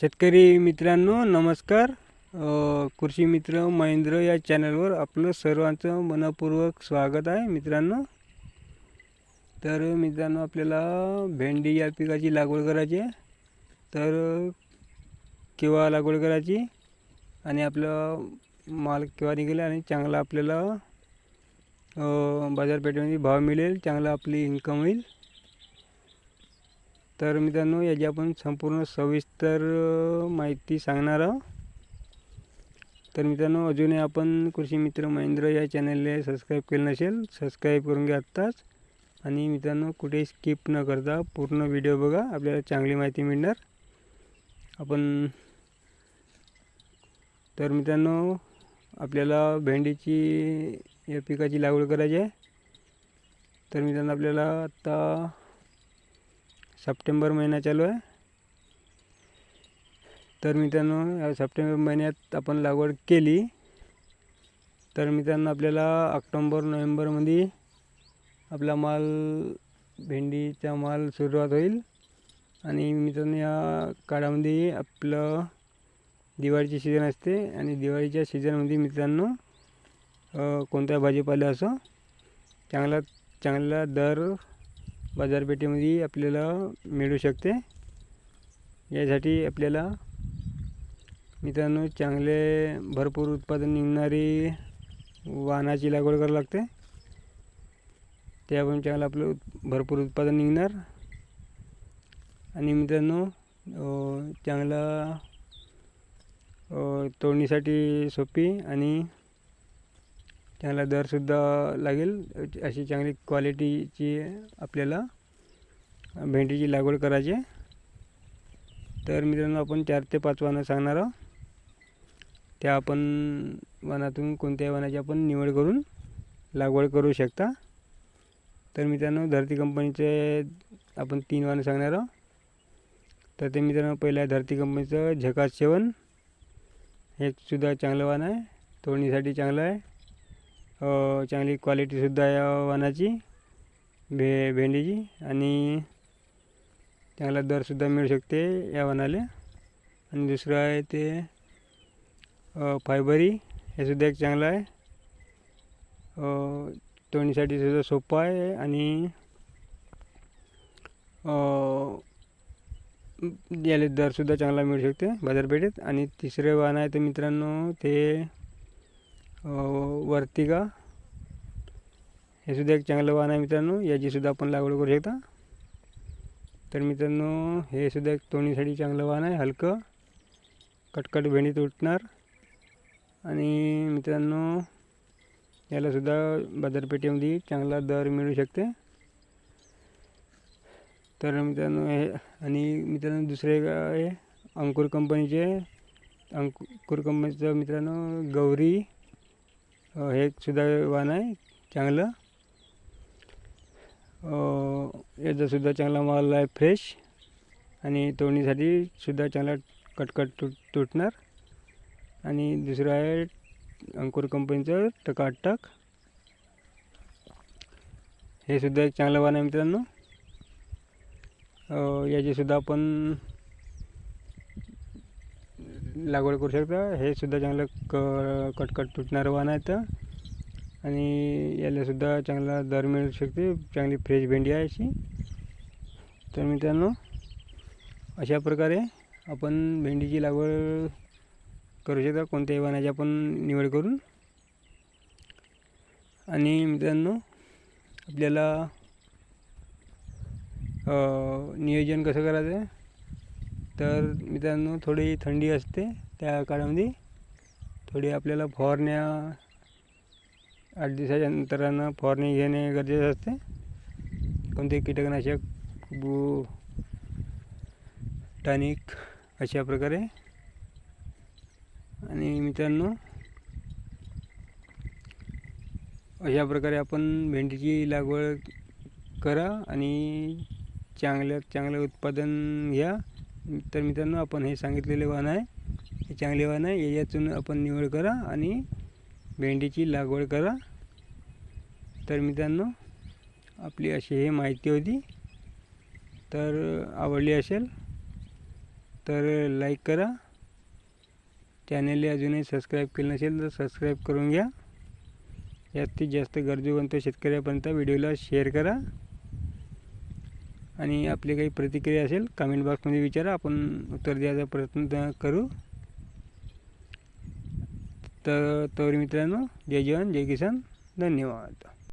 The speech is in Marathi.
शेतकरी मित्रांनो नमस्कार. कृषी मित्र महेंद्र या चॅनलवर आपलं सर्वांचं मनपूर्वक स्वागत आहे मित्रांनो. तर मित्रांनो आपल्याला भेंडी या पिकाची लागवड करायची आहे. तर केव्हा लागवड करायची? आणि आपलं माल केव्हा निघेल आणि चांगला आपल्याला बाजारपेठेमध्ये भाव मिळेल चांगला आपली इन्कम होईल. तर मित्रांनो याची आपण संपूर्ण सविस्तर माहिती सांगणार आहोत. तर मित्रांनो अजूनही आपण कृषी मित्र महेंद्र या चॅनलला सबस्क्राईब केलं नसेल सबस्क्राईब करून घ्या आत्ताच. आणि मित्रांनो कुठेही स्किप न करता पूर्ण व्हिडिओ बघा आपल्याला चांगली माहिती मिळणार. आपण तर मित्रांनो आपल्याला भेंडीची या पिकाची लागवड करायची आहे. तर मित्रांनो आपल्याला आत्ता सप्टेंबर महिना चालू आहे. तर मित्रांनो या सप्टेंबर महिन्यात आपण लागवड केली. तर मित्रांनो आपल्याला ऑक्टोंबर नोव्हेंबरमध्ये आपला माल भेंडीचा माल सुरुवात होईल. आणि मित्रांनो या काळामध्ये आपलं दिवाळीची सीझन असते. आणि दिवाळीच्या सीझनमध्ये मित्रांनो अ, कोणत्या भाजीपाला असो चांगला चांगला दर बाजारपेठेमध्ये आपल्याला मिळू शकते. यासाठी आपल्याला मित्रांनो चांगले भरपूर उत्पादन निघणारी वाहनाची लागवड करावी लागते. त्यावरून चांगलं आपलं उत- भरपूर उत्पादन निघणार. आणि मित्रांनो चांगला तोडणीसाठी सोपी आणि चांगला दरसुद्धा लागेल. अशी चांगली क्वालिटीची आपल्याला भेंडीची लागवड करायची आहे. तर मित्रांनो आपण चार ते पाच वाहनं सांगणार आहोत. त्या आपण वनातून कोणत्याही वनाची आपण निवड करून लागवड करू शकता. तर मित्रांनो धरती कंपनीचे आपण तीन वाहनं सांगणार आहोत. तर ते मित्रांनो पहिलं आहे धरती कंपनीचं झकास सेवन. हे सुद्धा चांगलं वाहन आहे. तोडणीसाठी चांगलं आहे. हो, चांगली क्वालिटीसुद्धा आहे या वाहनाची. भे भेंडीची. आणि चांगला दरसुद्धा मिळू शकते या वाहनाला. आणि दुसरं आहे ते फायबरी. हे सुद्धा एक चांगलं आहे. अ, तोडणीसाठी सुद्धा सोपं आहे आणि याला दरसुद्धा चांगला मिळू शकते बाजारपेठेत. आणि तिसरे वाहन आहे तर मित्रांनो ते वर्तिका हे सुद्धा एक चांगलं वाहन आहे मित्रांनो. याचीसुद्धा आपण लागवड करू शकता. तर मित्रांनो हे सुद्धा एक तोडणीसाठी चांगलं वाहन आहे. हलकं. कटकट भेंडीत उठणार आणि मित्रांनो यालासुद्धा बाजारपेठेमध्ये चांगला दर मिळू शकते. तर मित्रांनो हे आणि मित्रांनो दुसरे आहे अंकुर कंपनीचे. अंकुर कंपनीचं मित्रांनो गौरी. हे एक सुद्धा वाहन आहे चांगलं याचासुद्धा चांगला माल आहे फ्रेश आणि तोडणीसाठी सुद्धा चांगला कटकट तुट तुटणार. आणि दुसरं आहे अंकुर कंपनीचं टकाटक हे सुद्धा एक चांगलं वाण आहे मित्रांनो. याचीसुद्धा आपण लागवड करू शकता. हे सुद्धा चांगलं क कटकट तुटणारं वाहन आहे तर आणि यालासुद्धा चांगला दर मिळू शकते. चांगली फ्रेश भेंडी आहे अशी. तर मित्रांनो अशा प्रकारे आपण भेंडीची लागवड करू शकता. कोणत्याही वाहनाची आपण निवड करून. आणि मित्रांनो आपल्याला नियोजन कसं करायचं? आहे तर मित्रांनो थोडी थंडी असते त्या काळामध्ये. थोडी आपल्याला फवारण्या आठ दिवसाच्या अंतरानं फवारणी घेणे गरजेचं असते. कोणते कीटकनाशक बू टॉनिक अशा प्रकारे. आणि मित्रांनो अशा प्रकारे आपण भेंडीची लागवड करा आणि चांगल्यात चांगलं उत्पादन घ्या. तर मित्रांनो आपण हे सांगितलेले वाहन आहे. हे चांगले वाहन आहे. याच्यातून आपण निवड करा आणि भेंडीची लागवड करा. तर मित्रांनो आपली अशी हे माहिती होती. तर आवडली असेल तर लाईक करा. चॅनेलला अजूनही सबस्क्राईब केलं नसेल तर सबस्क्राईब करून घ्या. जास्तीत जास्त गरजूवंत शेतकऱ्यापर्यंत व्हिडिओला शेअर करा. आणि आपली काही प्रतिक्रिया असेल कमेंट बॉक्समध्ये विचारा. आपण उत्तर द्यायचा प्रयत्न करू. तर तोरी मित्रांनो जय जवान जय किसान. धन्यवाद.